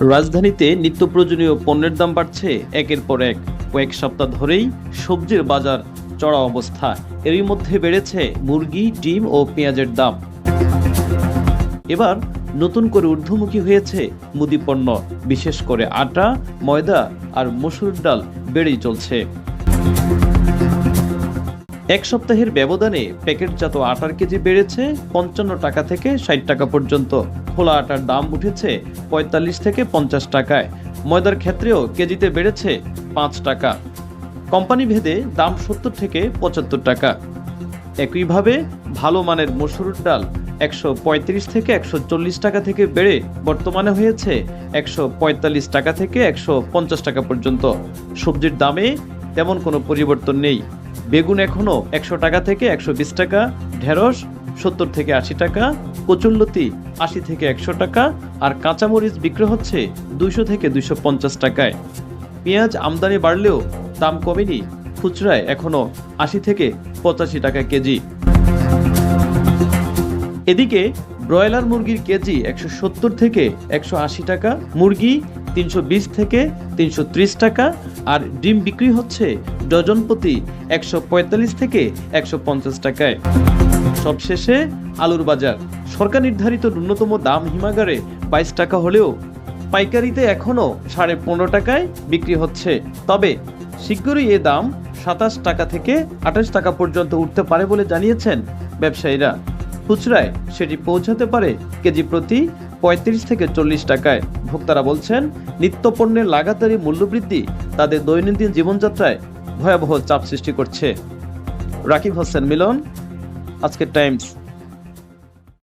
রাজধানীতে নিত্য প্রয়োজনীয় পণ্যের দাম বাড়ছে একের পর এক। কয়েক সপ্তাহ ধরেই সবজির বাজার চড়া অবস্থা। এরই মধ্যে বেড়েছে মুরগি, ডিম ও পেঁয়াজের দাম। এবার নতুন করে ঊর্ধ্বমুখী হয়েছে মুদি পণ্য। বিশেষ করে আটা, ময়দা আর মসুর ডাল বেড়েই চলছে। এক সপ্তাহের ব্যবধানে প্যাকেটজাত আটার কেজি বেড়েছে পঞ্চান্ন টাকা থেকে ষাট টাকা পর্যন্ত। খোলা আটার দাম উঠেছে পঁয়তাল্লিশ থেকে পঞ্চাশ টাকায়। ময়দার ক্ষেত্রেও কেজিতে বেড়েছে পাঁচ টাকা। কোম্পানি ভেদে দাম সত্তর থেকে পঁচাত্তর টাকা। একইভাবে ভালো মানের মসুর ডাল একশো পঁয়ত্রিশ থেকে একশো চল্লিশ টাকা থেকে বেড়ে বর্তমানে হয়েছে একশো পঁয়তাল্লিশ টাকা থেকে একশো পঞ্চাশ টাকা পর্যন্ত। সবজির দামে তেমন কোনো পরিবর্তন নেই। বেগুন এখনও একশো টাকা থেকে একশো বিশ টাকা, ঢেঁড়স সত্তর থেকে আশি টাকা কচুল্লতি আশি থেকে একশো টাকা, আর কাঁচামরিচ বিক্রি হচ্ছে দুইশো থেকে দুইশো পঞ্চাশ টাকায়। পেঁয়াজ আমদানি বাড়লেও দাম কমেনি, খুচরায় এখনও আশি থেকে পঁচাশি টাকা কেজি। এদিকে ব্রয়লার মুরগির কেজি একশো সত্তর থেকে একশো আশি টাকা, মুরগি তিনশো বিশ থেকে তিনশো ত্রিশ টাকা, আর ডিম বিক্রি হচ্ছে ডজন প্রতি একশো পঁয়তাল্লিশ থেকে একশো পঞ্চাশ টাকায়। সবশেষে আলুর বাজার। সরকার নির্ধারিত ন্যূনতম দাম হিমাগারে বাইশ টাকা হলেও পাইকারিতে এখনও সাড়ে পনেরো টাকায় বিক্রি হচ্ছে। তবে শীঘ্রই এ দাম সাতাশ টাকা থেকে আঠাশ টাকা পর্যন্ত উঠতে পারে বলে জানিয়েছেন ব্যবসায়ীরা। খুচরায় সেটি পৌঁছাতে পারে কেজি প্রতি পঁয়ত্রিশ থেকে চল্লিশ টাকায়। ভোক্তারা বলছেন, নিত্যপণ্যের লাগাতারি মূল্যবৃদ্ধি তাদের দৈনন্দিন জীবনযাত্রায় ভয়াবহ চাপ সৃষ্টি করছে। রাকিব হোসেন মিলন, আজকের টাইমস।